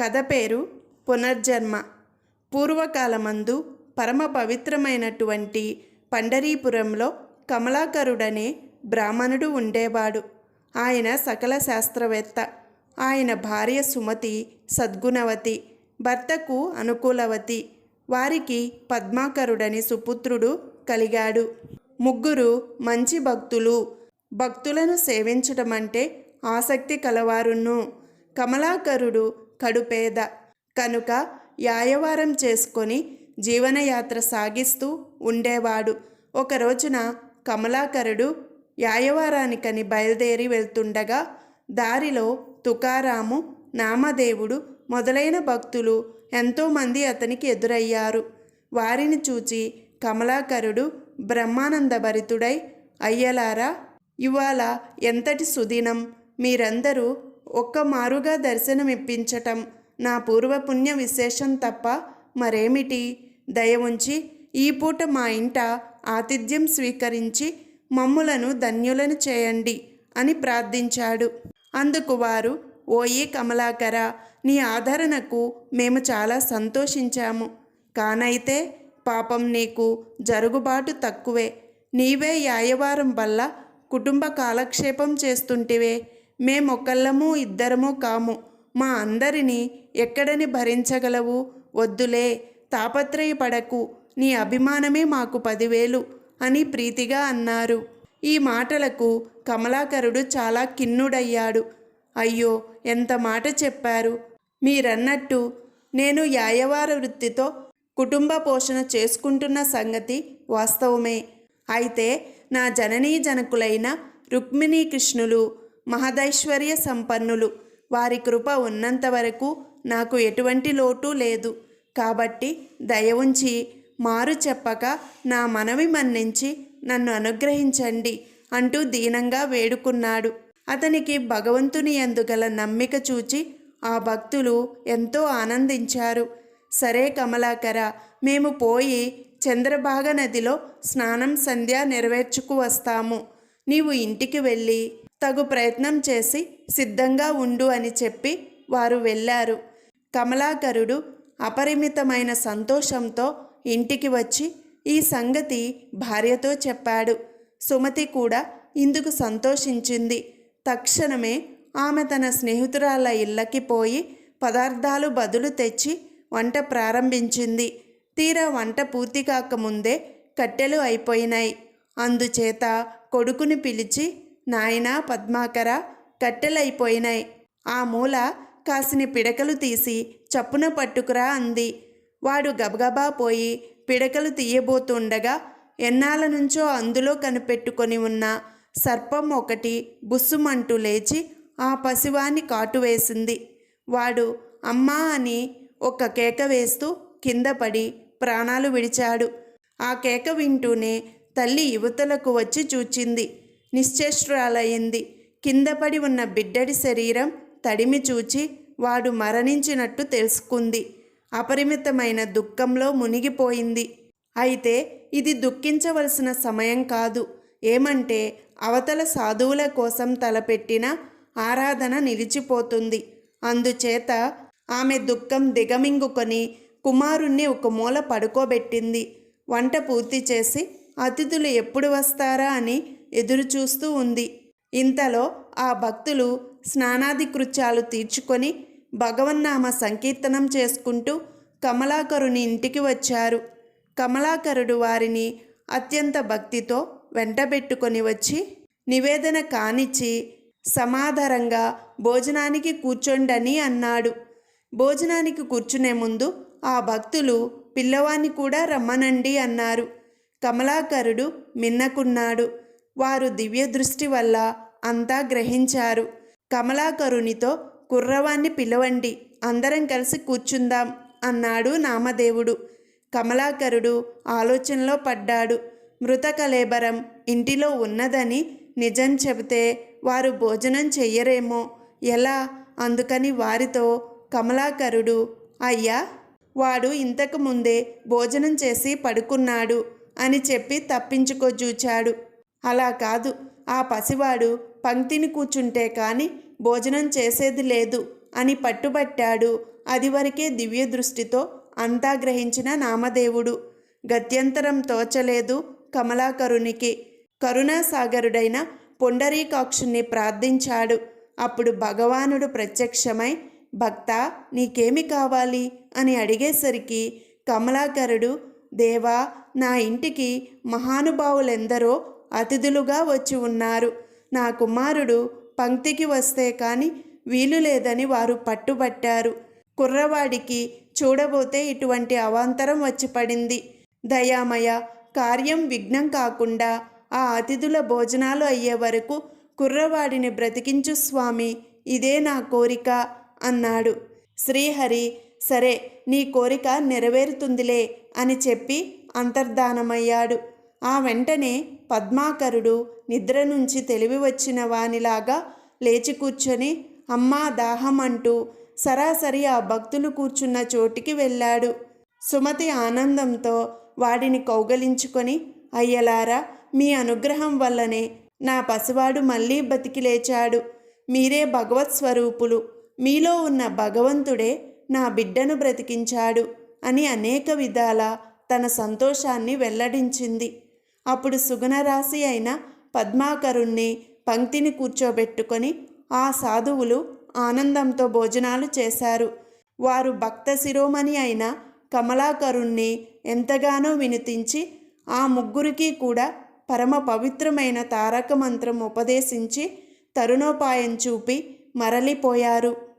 కథ పేరు పునర్జన్మ. పూర్వకాలమందు పరమ పవిత్రమైనటువంటి పండరీపురంలో కమలాకరుడనే బ్రాహ్మణుడు ఉండేవాడు. ఆయన సకల శాస్త్రవేత్త. ఆయన భార్య సుమతి సద్గుణవతి. భర్తకు అనుకూలవతి. వారికి పద్మాకరుడని సుపుత్రుడు కలిగాడు. ముగ్గురు మంచి భక్తులు. భక్తులను సేవించటం అంటే ఆసక్తి కలవారును కమలాకరుడు కడుపేద. కనుక యాయవారం చేసుకొని జీవనయాత్ర సాగిస్తూ ఉండేవాడు. ఒక రోజున కమలాకరుడు యాయవారానికని బయలుదేరి వెళ్తుండగా దారిలో తుకారాము నామదేవుడు మొదలైన భక్తులు ఎంతోమంది అతనికి ఎదురయ్యారు. వారిని చూచి కమలాకరుడు బ్రహ్మానందభరితుడై అయ్యలారా ఇవాళ ఎంతటి సుదినం? మీరందరూ ఒక్క మారుగా దర్శనమిప్పించటం నా పూర్వపుణ్య విశేషం తప్ప మరేమిటి? దయ ఉంచి ఈ పూట మా ఇంట ఆతిథ్యం స్వీకరించి మమ్ములను ధన్యులను చేయండి అని ప్రార్థించాడు. అందుకు వారు ఓయే కమలాకర నీ ఆదరణకు మేము చాలా సంతోషించాము. కానైతే పాపం నీకు జరుగుబాటు తక్కువే. నీవే యాయవారం వల్ల కుటుంబ కాలక్షేపం చేస్తుంటివే. మేమొకళ్ళము ఇద్దరము కాము. మా అందరినీ ఎక్కడని భరించగలవు? వద్దులే తాపత్రయపడకు. నీ అభిమానమే మాకు పదివేలు అని ప్రీతిగా అన్నారు. ఈ మాటలకు కమలాకరుడు చాలా కిన్నుడయ్యాడు. అయ్యో ఎంత మాట చెప్పారు? మీరన్నట్టు నేను యాయవార వృత్తితో కుటుంబ పోషణ చేసుకుంటున్న సంగతి వాస్తవమే. అయితే నా జననీ జనకులైన రుక్మిణీ కృష్ణులు మహదైశ్వర్య సంపన్నులు. వారి కృప ఉన్నంత వరకు నాకు ఎటువంటి లోటు లేదు. కాబట్టి దయ ఉంచి మారు చెప్పక నా మనవి మన్నించి నన్ను అనుగ్రహించండి అంటూ దీనంగా వేడుకున్నాడు. అతనికి భగవంతుని ఎందుగల నమ్మిక చూచి ఆ భక్తులు ఎంతో ఆనందించారు. సరే కమలాకర మేము పోయి చంద్రభాగ నదిలో స్నానం సంధ్య నెరవేర్చుకు వస్తాము. నీవు ఇంటికి వెళ్ళి తగు ప్రయత్నం చేసి సిద్ధంగా ఉండు అని చెప్పి వారు వెళ్ళారు. కమలాకరుడు అపరిమితమైన సంతోషంతో ఇంటికి వచ్చి ఈ సంగతి భార్యతో చెప్పాడు. సుమతి కూడా ఇందుకు సంతోషించింది. తక్షణమే ఆమె తన స్నేహితురాళ్ళ ఇళ్ళకి పోయి పదార్థాలు బదులు తెచ్చి వంట ప్రారంభించింది. తీరా వంట పూర్తి కాకముందే కట్టెలు అయిపోయినాయి. అందుచేత కొడుకుని పిలిచి నాయనా పద్మాకర కట్టెలైపోయినాయి ఆ మూల కాసిని పిడకలు తీసి చప్పున పట్టుకురా అంది. వాడు గబగబా పోయి పిడకలు తీయబోతుండగా ఎన్నాళ్ళ నుంచో అందులో కనిపెట్టుకొని ఉన్న సర్పం ఒకటి బుస్సుమంటూ లేచి ఆ పసివాన్ని కాటు వేసింది. వాడు అమ్మా అని ఒక కేక వేస్తూ కింద పడి ప్రాణాలు విడిచాడు. ఆ కేక వింటూనే తల్లి యువతలకు వచ్చి చూచింది. నిశ్చేష్టురాలయ్యింది. కిందపడి ఉన్న బిడ్డడి శరీరం తడిమి చూచి వాడు మరణించినట్టు తెలుసుకుంది. అపరిమితమైన దుఃఖంలో మునిగిపోయింది. అయితే ఇది దుఃఖించవలసిన సమయం కాదు. ఏమంటే అవతల సాధువుల కోసం తలపెట్టిన ఆరాధన నిలిచిపోతుంది. అందుచేత ఆమె దుఃఖం దిగమింగుకొని కుమారుణ్ణి ఒక మూల పడుకోబెట్టింది. వంట పూర్తి చేసి అతిథులు ఎప్పుడు వస్తారా అని ఎదురుచూస్తూ ఉంది. ఇంతలో ఆ భక్తులు స్నానాది కృత్యాలు తీర్చుకొని భగవన్నామ సంకీర్తనం చేసుకుంటూ కమలాకరుని ఇంటికి వచ్చారు. కమలాకరుడు వారిని అత్యంత భక్తితో వెంటబెట్టుకొని వచ్చి నివేదన కానిచ్చి సమాధారంగా భోజనానికి కూర్చోండని అన్నాడు. భోజనానికి కూర్చునే ముందు ఆ భక్తులు పిల్లవాన్ని కూడా రమ్మనండి అన్నారు. కమలాకరుడు మిన్నకున్నాడు. వారు దివ్య దృష్టి వల్ల అంతా గ్రహించారు. కమలాకరునితో కుర్రవాన్ని పిలవండి అందరం కలిసి కూర్చుందాం అన్నాడు నామదేవుడు. కమలాకరుడు ఆలోచనలో పడ్డాడు. మృతకలేబరం ఇంటిలో ఉన్నదని నిజం చెబితే వారు భోజనం చెయ్యరేమో ఎలా? అందుకని వారితో కమలాకరుడు అయ్యా! వాడు ఇంతకు ముందే భోజనం చేసి పడుకున్నాడు అని చెప్పి తప్పించుకోజూచాడు. అలా కాదు. ఆ పసివాడు పంక్తిని కూర్చుంటే కాని భోజనం చేసేది లేదు అని పట్టుబట్టాడు. అదివరకే దివ్య దృష్టితో అంతా గ్రహించిన నామదేవుడు. గత్యంతరం తోచలేదు కమలాకరునికి. కరుణాసాగరుడైన పొండరీకాక్షుణ్ణి ప్రార్థించాడు. అప్పుడు భగవానుడు ప్రత్యక్షమై భక్త నీకేమి కావాలి? అని అడిగేసరికి కమలాకరుడు దేవా నా ఇంటికి మహానుభావులెందరో అతిథులుగా వచ్చి ఉన్నారు. నా కుమారుడు పంక్తికి వస్తే కాని వీలు లేదని వారు పట్టుబట్టారు. కుర్రవాడికి చూడబోతే ఇటువంటి అవాంతరం వచ్చి పడింది. దయామయ కార్యం విఘ్నం కాకుండా ఆ అతిథుల భోజనాలు అయ్యే వరకు కుర్రవాడిని బ్రతికించు స్వామి ఇదే నా కోరిక అన్నాడు. శ్రీహరి సరే నీ కోరిక నెరవేరుతుందిలే అని చెప్పి అంతర్ధానమయ్యాడు. ఆ వెంటనే పద్మాకరుడు నిద్ర నుంచి తెలివి వచ్చిన వానిలాగా లేచి కూర్చొని అమ్మా దాహం అంటూ సరాసరి ఆ భక్తులు కూర్చున్న చోటికి వెళ్ళాడు. సుమతి ఆనందంతో వాడిని కౌగలించుకొని అయ్యలారా మీ అనుగ్రహం వల్లనే నా పసివాడు మళ్ళీ బతికి లేచాడు. మీరే భగవత్ స్వరూపులు. మీలో ఉన్న భగవంతుడే నా బిడ్డను బ్రతికించాడు అని అనేక విధాల తన సంతోషాన్ని వెల్లడించింది. అప్పుడు సుగుణరాశి అయిన పద్మాకరుణ్ణి పంక్తిని కూర్చోబెట్టుకొని ఆ సాధువులు ఆనందంతో భోజనాలు చేశారు. వారు భక్త శిరోమణి అయిన కమలాకరుణ్ణి ఎంతగానో వినిపించి ఆ ముగ్గురికి కూడా పరమ పవిత్రమైన తారక మంత్రం ఉపదేశించి తరుణోపాయం చూపి మరలిపోయారు.